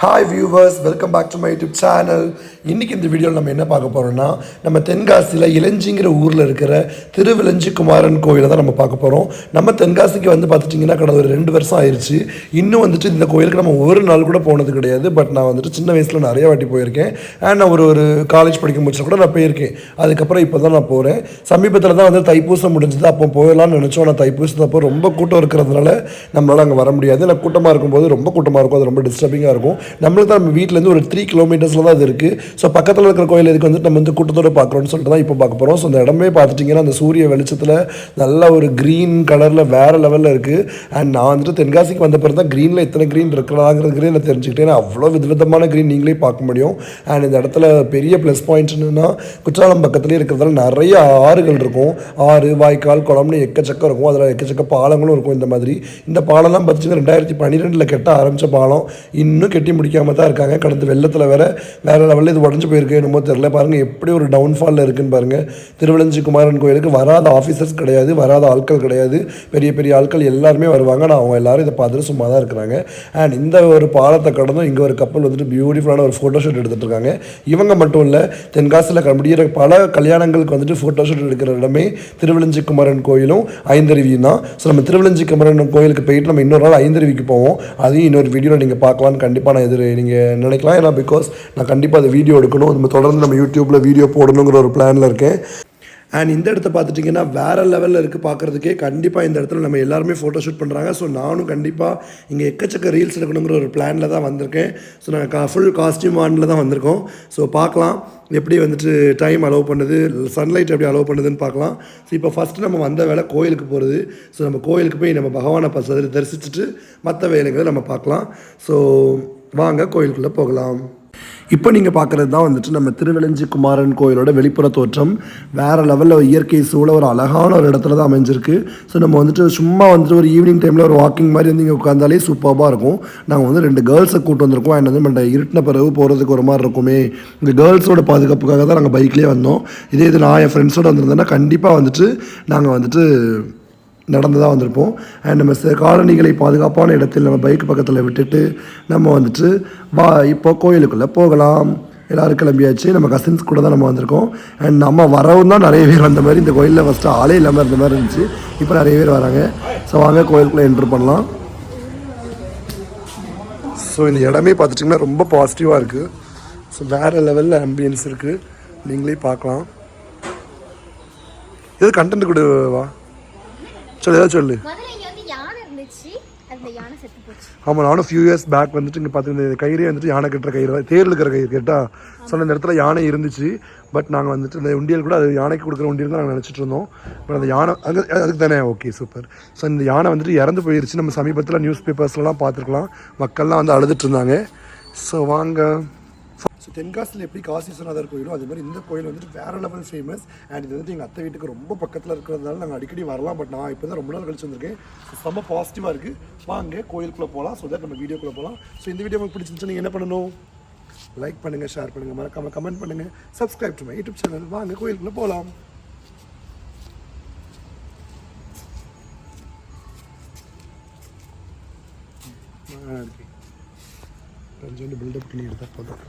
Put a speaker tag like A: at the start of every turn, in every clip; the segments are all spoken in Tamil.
A: Hi viewers welcome back to my YouTube channel இன்றைக்கி இந்த வீடியோவில் நம்ம என்ன பார்க்க போகிறோம்னா நம்ம தென்காசியில் இளஞ்சிங்கிற ஊரில் இருக்கிற திருவிளஞ்சி குமாரன் கோயிலை தான் நம்ம பார்க்க போகிறோம் நம்ம தென்காசிக்கு வந்து பார்த்துட்டிங்கன்னா கடந்த ஒரு ரெண்டு வருஷம் ஆயிடுச்சு இன்னும் வந்துட்டு இந்த கோயிலுக்கு நம்ம ஒரு நாள் கூட போனது கிடையாது. பட் நான் வந்துட்டு சின்ன வயசில் நிறைய வாட்டி போயிருக்கேன். அண்ட் நான் ஒரு ஒரு காலேஜ் படிக்கும் முடிச்சு கூட நான் போயிருக்கேன். அதுக்கப்புறம் இப்போ தான் நான் போகிறேன் சமீபத்தில் தான் வந்து தைப்பூசம் முடிஞ்சது. அப்போ போயிடலாம்னு நினச்சோம். ஆனால் தைப்பூசத்து அப்போ ரொம்ப கூட்டம் இருக்கிறதுனால நம்மளால் அங்கே வர முடியாது. நான் கூட்டமாக இருக்கும்போது ரொம்ப கூட்டமாக இருக்கும். அது ரொம்ப டிஸ்டர்பிங்காக இருக்கும். நம்மளுக்கு தான் நம்ம வீட்டிலேருந்து ஒரு த்ரீ கிலோமீட்டர்ஸில் தான் அது இருக்குது ஸோ பக்கத்தில் இருக்கிற கோயில் இதுக்கு வந்துட்டு நம்ம வந்து கூட்டத்தோடு பார்க்குறோம்னு சொல்லிட்டு தான் இப்போ பார்க்க போகிறோம் ஸோ அந்த இடமே பார்த்துட்டிங்கன்னா அந்த சூரிய வெளிச்சத்தில் நல்ல ஒரு க்ரீன் கலரில் வேறு லெவலில் இருக்குது அண்ட் நான் வந்துட்டு தென்காசிக்கு வந்த பிறகு தான் க்ரீனில் எத்தனை க்ரீன் இருக்கிறாங்கிறது நான் தெரிஞ்சுக்கிட்டேன். அவ்வளோ விதவிதமான க்ரீன் நீங்களே பார்க்க முடியும். அண்ட் இந்த இடத்துல பெரிய ப்ளஸ் பாயிண்ட் என்னென்னா குற்றாலம் பக்கத்துலேயே இருக்கிறதால நிறைய ஆறுகள் இருக்கும். ஆறு வாய்க்கால் குளம்னு எக்கச்சக்கம் இருக்கும். அதில் எக்கச்சக்க பாலங்களும் இருக்கும் இந்த மாதிரி. இந்த பாலம்லாம் பார்த்துச்சுன்னா ரெண்டாயிரத்தி பன்னிரெண்டில் கெட்ட ஆரம்பித்த பாலம். இன்னும் கெட்டி முடிக்காம தான் இருக்காங்க. கடந்த வெள்ளத்தில் வேற வேற லெவலில் இது உடஞ்சு போயிருக்கு என்னமோ தெரில பாருங்கள் எப்படி ஒரு டவுன்ஃபாலில் இருக்குன்னு பாருங்கள் திருவளஞ்சி குமாரன் கோயிலுக்கு வராத ஆஃபீஸர்ஸ் கிடையாது வராத ஆட்கள் கிடையாது. பெரிய பெரிய ஆட்கள் எல்லாருமே வருவாங்க. ஆனால் அவங்க எல்லாரும் இதை பார்த்துட்டு சும்மா தான் இருக்கிறாங்க. அண்ட் இந்த ஒரு பாலத்தை கடந்தும் இங்கே ஒரு கப்பல் வந்துட்டு பியூட்டிஃபுல்லான ஒரு ஃபோட்டோஷூட் எடுத்துகிட்டு இருக்காங்க. இவங்க மட்டும் இல்லை தென்காசியில் முடிகிற பல கல்யாணங்களுக்கு வந்துட்டு ஃபோட்டோ ஷூட் எடுக்கிற இடமே திருவிழஞ்சி குமரன் கோயிலும் ஐந்தருவியும் தான். ஸோ நம்ம திருவிழஞ்சி குமரன் கோயிலுக்கு போயிட்டு நம்ம இன்னொரு நாள் ஐந்தருவிக்கு போவோம். அதையும் இன்னொரு வீடியோவில் நீங்கள் பார்க்கலான்னு கண்டிப்பாக நான் இது நீங்கள் நினைக்கலாம். ஏன்னா பிகாஸ் நான் கண்டிப்பாக அதை வீடியோ எடுக்கணும். நம்ம தொடர்ந்து நம்ம யூடியூப்பில் வீடியோ போடணுங்கிற ஒரு பிளானில் இருக்கேன். அண்ட் இந்த இடத்த பார்த்துட்டிங்கன்னா வேறு லெவலில் இருக்குது பார்க்குறதுக்கே. கண்டிப்பாக இந்த இடத்துல நம்ம எல்லாருமே ஃபோட்டோ ஷூட் பண்ணுறாங்க ஸோ நானும் கண்டிப்பாக இங்கே எக்கச்சக்க ரீல்ஸ் எடுக்கணுங்கிற ஒரு பிளானில் தான் வந்திருக்கேன். ஸோ நாங்கள் கா ஃபுல் காஸ்டியூம் ஆனில் தான் வந்திருக்கோம். ஸோ பார்க்கலாம். எப்படி வந்துட்டு டைம் அலோவ் பண்ணுது? சன்லைட் எப்படி அலோவ் பண்ணுதுன்னு பார்க்கலாம். ஸோ இப்போ ஃபஸ்ட்டு நம்ம வந்த வேலை கோயிலுக்கு போகிறது ஸோ நம்ம கோயிலுக்கு போய் நம்ம பகவானை பச தரிசிச்சுட்டு மற்ற வேலைகளை நம்ம பார்க்கலாம். ஸோ வாங்க கோயிலுக்குள்ளே போகலாம். இப்போ நீங்கள் பார்க்குறது தான் வந்துட்டு நம்ம திருவிழஞ்சி குமாரன் கோயிலோட வெளிப்புற தோற்றம். வேறு லெவலில் இயற்கை சூழ ஒரு அழகான ஒரு இடத்துல தான் அமைஞ்சிருக்கு. ஸோ நம்ம வந்துட்டு சும்மா வந்துட்டு ஒரு ஈவினிங் டைமில் ஒரு வாக்கிங் மாதிரி வந்து இங்கே உட்காந்தாலே சூப்பராக இருக்கும். நாங்கள் வந்து ரெண்டு கேர்ள்ஸை கூட்டு வந்திருக்கோம். அண்ட் வந்து நம்ம இருட்டின பிறகு போகிறதுக்கு ஒரு மாதிரி இருக்குமே. இந்த கேர்ள்ஸோட பாதுகாப்புக்காக தான் நாங்கள் பைக்லேயே வந்தோம். இதே இது நான் என் ஃப்ரெண்ட்ஸோடு வந்திருந்தேன்னா கண்டிப்பாக வந்துட்டு நாங்கள் வந்துட்டு நடந்து தான் வந்திருப்போம். அண்ட் நம்ம காலனிகளை பாதுகாப்பான இடத்தில் நம்ம பைக் பக்கத்தில் விட்டுட்டு நம்ம வந்துட்டு வா இப்போ கோயிலுக்குள்ளே போகலாம். எல்லோரும் கிளம்பியாச்சு. நம்ம கசின்ஸ் கூட தான் நம்ம வந்திருக்கோம். அண்ட் நம்ம வரவும் தான் நிறைய பேர் வந்த மாதிரி இந்த கோயிலில் ஃபஸ்ட்டு ஆளே இல்லாமல் இருந்த மாதிரி இருந்துச்சு. இப்போ நிறைய பேர் வராங்க. ஸோ வாங்க கோயிலுக்குள்ளே என்ட்ரு பண்ணலாம். ஸோ இந்த இடமே பார்த்துட்டிங்கன்னா ரொம்ப பாசிட்டிவாக இருக்குது ஸோ வேறு லெவலில் ஆம்பியன்ஸ் இருக்குது நீங்களே பார்க்கலாம். எது கண்டென்ட் கொடுவா வா? சொல்லு ஏதாவது சொல்லு. ஆமாம் நானும் ஃபியூ இயர்ஸ் பேக் வந்துட்டு இங்கே பார்த்து இந்த கயிறே வந்துட்டு யானை கட்டுற கயிறு தான். தேர் இருக்கிற கயிறு கேட்டா? ஸோ அந்த இடத்துல யானை இருந்துச்சு பட் நாங்கள் வந்துட்டு இந்த உண்டியல் கூட அது யானைக்கு கொடுக்குற உண்டியல் தான் நாங்கள் நினச்சிட்டு இருந்தோம். பட் அந்த யானை அங்கே அதுக்கு தானே? ஓகே சூப்பர் ஸோ இந்த யானை வந்துட்டு இறந்து போயிருச்சு. நம்ம சமீபத்தில் நியூஸ் பேப்பர்ஸ்லாம் பார்த்துருக்கலாம். மக்கள்லாம் வந்து அழுதுட்டு இருந்தாங்க. ஸோ வாங்க. ஸோ தென்காசியில் எப்படி காசி விஸ்வநாதர் கோயிலும் அதே மாதிரி இந்த கோயில் வந்துட்டு வேறு லெவல் ஃபேமஸ் அண்ட் இது வந்துட்டு எங்கள் அத்தை வீட்டுக்கு ரொம்ப பக்கத்தில் இருக்கிறதுனால நாங்கள் அடிக்கடி வரலாம். பட் நான் இப்போ தான் ரொம்ப நாள் கழிச்சு வந்திருக்கேன். செம்ம பாசிட்டிவாக இருக்குது வாங்க கோயிலுக்குள்ளே போகலாம் ஸோ தட் நம்ம வீடியோக்குள்ளே போகலாம் ஸோ இந்த வீடியோ உங்களுக்கு பிடிச்சிருந்துச்சு நீங்கள் என்ன பண்ணணும்? லைக் பண்ணுங்கள் ஷேர் பண்ணுங்கள் மறக்காமல் கமெண்ட் பண்ணுங்கள் subscribe to my YouTube channel வாங்க கோயிலுக்குள்ளே போகலாம் கொஞ்சோண்டு பில்டப் பண்ணி எடுத்தால் போதும்.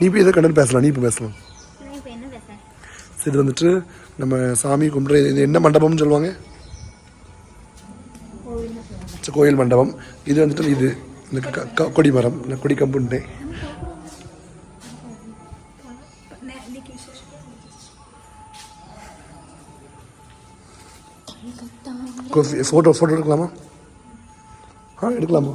A: நீ போய் எதை கண்டு பேசலாம் நீ இப்போ பேசலாம் இது வந்துட்டு நம்ம சாமி கும்பிட்ற இது என்ன மண்டபம்னு சொல்லுவாங்க? கோயில் மண்டபம். இது வந்துட்டு இது இந்த கொடி மரம் இந்த கொடி கம்புண்டே. ஃபோட்டோ ஃபோட்டோ எடுக்கலாமா? ஆ எடுக்கலாமா?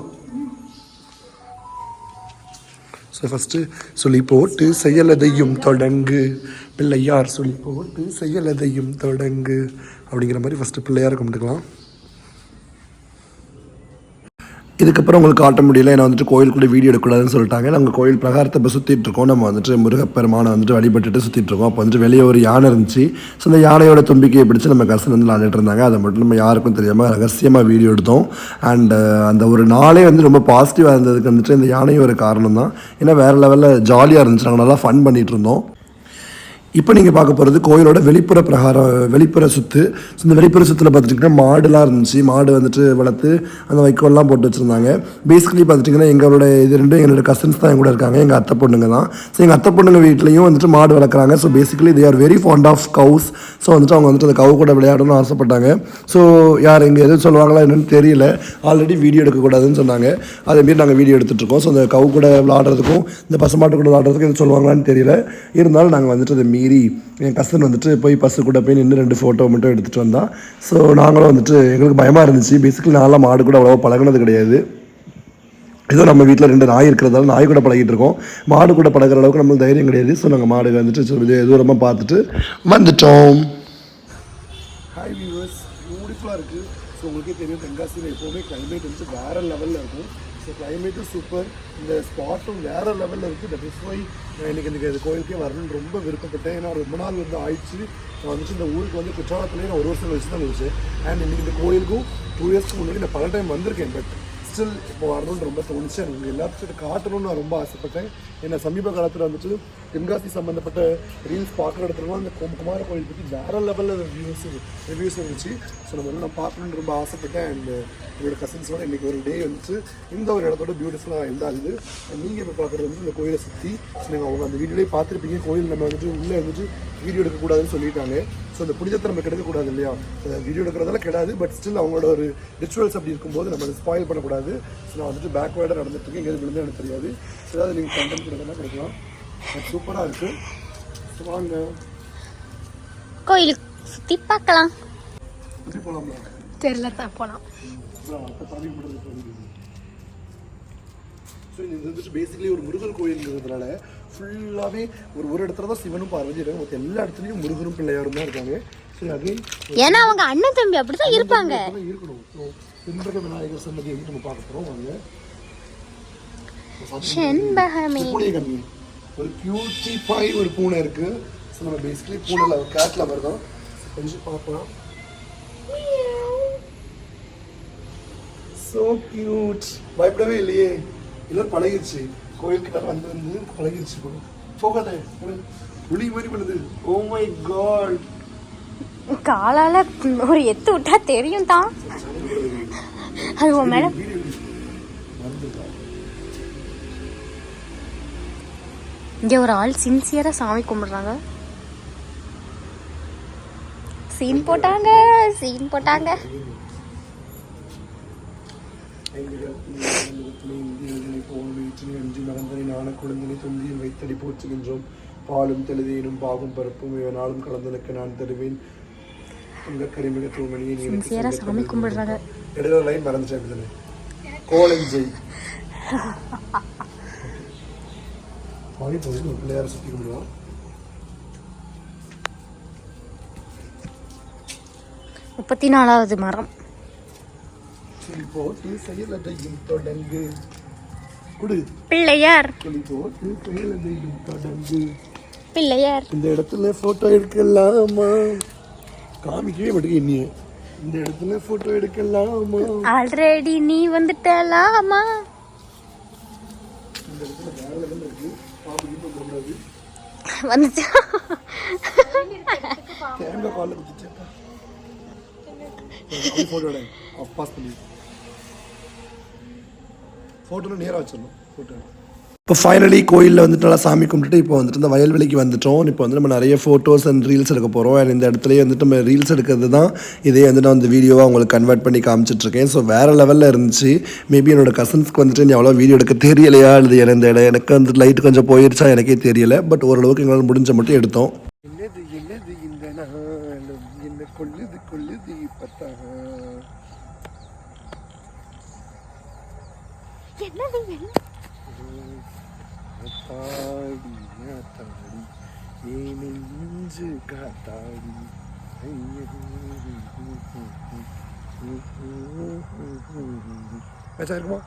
A: ஸோ ஃபஸ்ட்டு சொல்லி போட்டு செயலதையும் தொடங்கு. பிள்ளையார் சொல்லி போட்டு செயலதையும் தொடங்கு. அப்படிங்கிற மாதிரி ஃபஸ்ட்டு பிள்ளையார் கும்பிட்டுக்கலாம். இதுக்கப்புறம் உங்களுக்கு காட்ட முடியல. ஏன்னா வந்துட்டு கோயிலுக்குள்ளே வீடியோ எடுக்கக்கூடாதுன்னு சொல்லிட்டாங்க. நாங்கள் கோயில் பிரகாரத்தை இப்போ சுற்றிட்டு இருக்கோம். நம்ம வந்துட்டு முருகப்பெருமானை வந்துட்டு வழிபட்டுட்டு சுற்றிட்டு இருக்கோம். அப்போ வந்துட்டு வெளியே ஒரு யானை இருந்துச்சு. ஸோ அந்த யானையோட தும்பிக்கையை பிடிச்சி நம்ம கசன் வந்து விளாண்டுட்டு இருந்தாங்க. அதை மட்டும் நம்ம யாருக்கும் தெரியாமல் ரகசியமாக வீடியோ எடுத்தோம். அண்ட் uh, அந்த ஒரு நாளே வந்து ரொம்ப பாசிட்டிவாக இருந்ததுக்கு வந்துட்டு இந்த யானையும் ஒரு காரணம் தான் ஏன்னா வேறு லெவலில் ஜாலியாக இருந்துச்சு. நாங்கள் நல்லா ஃபன் பண்ணிகிட்டு இருந்தோம். இப்போ நீங்கள் பார்க்க போகிறது கோயிலோட வெளிப்புற பிரகாரம் வெளிப்புற சுற்று ஸோ இந்த வெளிப்புற சுற்றில் பார்த்துட்டிங்கன்னா மாடுலாம் இருந்துச்சு. மாடு வந்துட்டு வளர்த்து அந்த வைக்கோல்லாம் போட்டு வச்சுருந்தாங்க. பேசிக்கலி பார்த்துட்டிங்கன்னா எங்களோட இது ரெண்டும் எங்களோட கசின்ஸ் தான் என் கூட இருக்காங்க. எங்கள் அத்தை பொண்ணுங்க தான். ஸோ எங்கள் அத்தை பொண்ணுங்க வீட்லேயும் வந்துட்டு மாடு வளர்க்குறாங்க. So basically they are very fond of cows so வந்துட்டு அவங்க வந்துட்டு அந்த கவு கூட விளையாடணும்னு ஆசைப்பட்டாங்க. ஸோ யார் எங்கே எதுவும் சொல்லுவாங்களா என்னன்னு தெரியல. ஆல்ரெடி வீடியோ எடுக்கக்கூடாதுன்னு சொன்னாங்க. அதேமாரி நாங்கள் வீடியோ எடுத்துகிட்ருக்கோம் ஸோ அந்த கவு கூட விளாடுறதுக்கும் இந்த பசுமாட்டு கூட விளாடுறதுக்கும் எதுவும் சொல்லுவாங்களான்னு தெரியல. இருந்தாலும் நாங்கள் வந்துட்டு அதை மீறி என் கசன் வந்துட்டு போய் பஸ்ஸு கூட போய் நின்று ரெண்டு ஃபோட்டோ மட்டும் எடுத்துகிட்டு வந்தான் ஸோ நாங்களும் வந்துட்டு எங்களுக்கு பயமாக இருந்துச்சு. பேசிக்கலி நான்லாம் மாடு கூட அவ்வளோவா பழகினது கிடையாது. ஏதோ நம்ம வீட்டில் ரெண்டு நாய் இருக்கிறதால நாய் கூட பழகிட்டு இருக்கோம். மாடு கூட பழகுற அளவுக்கு நம்மளுக்கு தைரியம் கிடையாது. ஸோ நாங்கள் மாடு வந்துட்டு so தூரமாக பார்த்துட்டு வந்துட்டோம். தெரியும் தென்காசியில் எப்போவுமே கிளைமேட் வந்து வேறு லெவலில் இருக்கும். ஸோ கிளைமேட்டும் சூப்பர் இந்த ஸ்பாட்டும் வேறு லெவலில் இருக்குது தட் இஸ் வை நான் இன்றைக்கி எனக்கு இந்த கோயிலுக்கே வரணும்னு ரொம்ப விருப்பப்பட்டேன். ஏன்னா ரொம்ப நாள் வந்து ஆயிடுச்சு. நான் வந்துட்டு இந்த ஊருக்கு வந்து குற்றாலத்துலேயே நான் ஒரு வருஷம் கழிச்சு தான் முடிச்சேன் அண்ட் இன்றைக்கி இந்த கோயிலுக்கும் டூ இயர்ஸ்க்கு முன்னாடி நான் பல டைம் வந்திருக்கேன். பட் ஸ்டில் இப்போ வரணும்னு ரொம்ப தோணுச்சு. எனக்கு எல்லாத்துக்கிட்ட காட்டணும்னு நான் ரொம்ப ஆசைப்பட்டேன். ஏன்னா சமீப காலத்தில் வந்துட்டு தென்காசி சம்மந்தப்பட்ட ரீல்ஸ் பார்க்குற இடத்துலலாம் அந்த குமார கோயில் பற்றி வேறு லெவலில் ரிவ்யூஸ் ரிவ்யூஸ் இருந்துச்சு. ஸோ நம்ம நான் பார்க்கணுன்னு ரொம்ப ஆசைப்பட்டேன். அண்ட் என்னோடய கசின்ஸோட இன்றைக்கி ஒரு டே வந்துச்சு. இந்த ஒரு இடத்தோட பியூட்டிஃபுல்லாக இருந்தாகுது நீங்கள் இப்போ பார்க்குறது வந்து இந்த கோயிலை சுற்றி ஸோ நீங்கள் அவங்க அந்த வீடியோலேயே பார்த்துருப்பீங்க. கோயில் நம்ம வந்துட்டு உள்ளே வந்துட்டு வீடியோ எடுக்கக்கூடாதுன்னு சொல்லிட்டாங்க. ஸோ அந்த புனிதத்தை நம்ம கெடுக்கக்கூடாது இல்லையா? வீடியோ எடுக்கிறதால கிடையாது பட் ஸ்டில் அவங்களோட ஒரு ரிச்சுவல்ஸ் அப்படி இருக்கும்போது நம்ம அதை ஸ்பாயில் பண்ணக்கூடாது. ஸோ நான் வந்துட்டு பேக்வேர்டாக நடந்துட்டு இருக்கேன் எங்கேயாவது விழுந்து எனக்கு தெரியாது. ஸோ ஏதாவது நீங்கள் கண்டென்ட் கொடுக்கணும் கொடுக்கலாம். சூப்பராக இருக்குது ஸோ வாங்க.
B: கோயிலுக்கு சுற்றி பார்க்கலாம்.
A: எப்படி போகலாம்ல
B: தெரியல தான் போகலாம்
A: ஸோ இது வந்துட்டு பேசிக்கலி ஒரு முருகன் கோயில்ங்கிறதுனால ஃபுல்லாகவே ஒரு ஒரு இடத்துல தான் சிவனும் பார்வதி இருக்காங்க. மற்ற எல்லா இடத்துலையும் முருகனும் பிள்ளையாரும் தான் இருக்காங்க. ஸோ அகைன்
B: ஏன்னா அவங்க அண்ணன் தம்பி அப்படிதான் இருப்பாங்க.
A: அதெல்லாம் இருக்கணும். ஸோ பின்பக விநாயகர் சன்னதி வந்து நம்ம பார்க்க போகிறோம் வாங்க. பூனை ஒரு கியூட்டிஃபை ஒரு பூனை இருக்கு. ஸோ நம்ம பேசிக்கலி பூனையில் ஒரு கேட் லவர் தான். கொஞ்சம் பார்க்கலாம். ஸோ கியூட் பயப்படவே இல்லையே. எல்லாம் பழகிருச்சு. கோயில்கிட்ட வந்து வந்து பழகிருச்சு கூட போகாத. புலி மாதிரி பண்ணுது. ஓ மை காட்
B: காலால ஒரு எத்து விட்டா தெரியும் தான். அது உன் மேல இங்க ஒரு ஆள் சின்சியரா சாமி கும்பிடுறாங்க. சீன் போட்டாங்க சீன் போட்டாங்க.
A: அஞ்சு மறந்தனை நாண தொந்தியில் வைத்தடி போற்றுகின்றோம் பாலும் தெளிதேனும் பாவும் பருப்பும் இவனாலும் கலந்தனுக்கு நான் தருவேன் உங்க கரிமிக தூமணியை
B: சாமி கும்பிடுறாங்க.
A: இடையில லைன் மறந்துட்டேன் கோலஞ்சை பாடி போகுது பிள்ளையார சுற்றி கும்பிடுவோம்
B: முப்பத்தி நாலாவது மரம்.
A: கிளி போட்டு செயலதையும் தொடங்கு. குடு.
B: பிள்ளையார்.
A: கிளி போட்டு செயலதையும் தொடங்கு.
B: பிள்ளையார்.
A: இந்த இடத்துல போட்டோ எடுக்கலாமா? காமிக்கவே மாட்டேங்க என்னைய. இந்த இடத்துல போட்டோ எடுக்கலாமா?
B: ஆல்ரெடி நீ வந்துட்டலாமா?
A: இந்த இடத்துல வேற லெவலில் இருக்கு. பாம்பு கிட்ட போடாது.
B: வந்துச்சு
A: தேங்காய் பாலில் குதிச்சேப்பா ஃபோட்டோ எடு. பாஸ் பண்ணி ஃபோட்டோவில் நேராக வச்சிடணும் ஃபோட்டோ இப்போ ஃபைனலி கோயிலில் வந்துட்டு நல்லா சாமி கும்பிட்டுட்டு இப்போ வந்துட்டு இந்த வயல்வெளிக்கு வந்துட்டோம். இப்போ வந்து நம்ம நிறைய ஃபோட்டோஸ் அண்ட் ரீல்ஸ் எடுக்க போகிறோம் அண்ட் இந்த இடத்துலயே வந்துட்டு நம்ம ரீல்ஸ் எடுக்கிறது தான் இதே வந்து நான் அந்த வீடியோவாக உங்களுக்கு கன்வெர்ட் பண்ணி காமிச்சிட்ருக்கேன் ஸோ வேறு லெவலில் இருந்துச்சு. மேபி என்னோட கசன்ஸ்க்கு வந்துட்டு நீ அவ்வளோ வீடியோ எடுக்க தெரியலையா? இல்லை இந்த இடம் எனக்கு வந்து லைட் கொஞ்சம் போயிடுச்சா எனக்கே தெரியல. பட் ஓரளவுக்கு எங்களால் முடிஞ்ச மட்டும் எடுத்தோம் என்னது என்னது இந்த நாளும் என்ன கொள்ளுது கொள்ளுது பத்தா
B: என்னது என்ன
A: ஏனை நெஞ்சு காத்தாடி. மேட்சா இருக்குமா?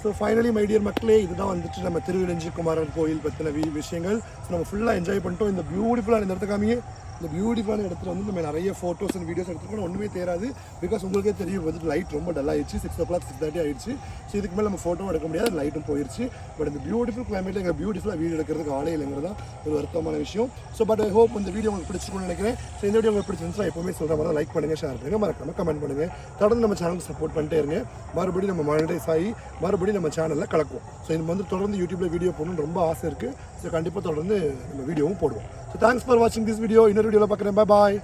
A: ஸோ ஃபைனலி மை டியர் மக்களே இதுதான் வந்துட்டு நம்ம திருவிழஞ்சி குமாரன் கோயில் பற்றின விஷயங்கள். ஸோ நம்ம ஃபுல்லாக என்ஜாய் பண்ணிட்டோம். இந்த பியூட்டிஃபுல்லாக இந்த இடத்த காமிங்க இந்த பியூட்டிஃபுல்லான இடத்துல வந்து நம்ம நிறைய ஃபோட்டோஸ் அண்ட் வீடியோஸ் எடுத்துக்கணும் ஒன்றுமே தெரியாது பிகாஸ் உங்களுக்கே தெரியும் வந்துட்டு லைட் ரொம்ப டல் ஆயிடுச்சு. Six o'clock six thirty ஆயிடுச்சு. ஸோ இதுக்கு மேலே நம்ம ஃபோட்டோ எடுக்க முடியாது லைட்டும் போயிடுச்சு பட் இந்த பியூட்டிஃபுல் கிளைமேட்டில் எங்கள் பியூட்டிஃபுல்லாக வீடியோ எடுக்கிறதுக்கு ஆளே இல்லைங்கிறது தான் ஒரு வருத்தமான விஷயம். ஸோ பட் ஐ ஹோப் இந்த வீடியோ உங்களுக்கு பிடிச்சிருக்கும்னு நினைக்கிறேன். ஸோ இந்த வீடியோ உங்களுக்கு பிடிச்சிருந்துச்சு எப்பவுமே சொல்கிற மாதிரி லைக் பண்ணுங்கள் ஷேர் பண்ணுங்கள் மறக்காமல் கமெண்ட் பண்ணுங்கள் தொடர்ந்து நம்ம சேனலுக்கு சப்போர்ட் பண்ணிட்டே இருங்க. மறுபடியும் நம்ம மானிட்டைஸ் ஆகி மறுபடியும் நம்ம சேனலில் கலக்குவோம். ஸோ இது வந்து தொடர்ந்து யூடியூப்பில் வீடியோ போடணும்னு ரொம்ப ஆசை இருக்குது ஸோ கண்டிப்பாக தொடர்ந்து நம்ம வீடியோவும் போடுவோம். ஸோ தேங்க்ஸ் ஃபார் வாட்சிங் திஸ் வீடியோ இன்னொரு வீடியோவில் பார்க்குறேன் பாய்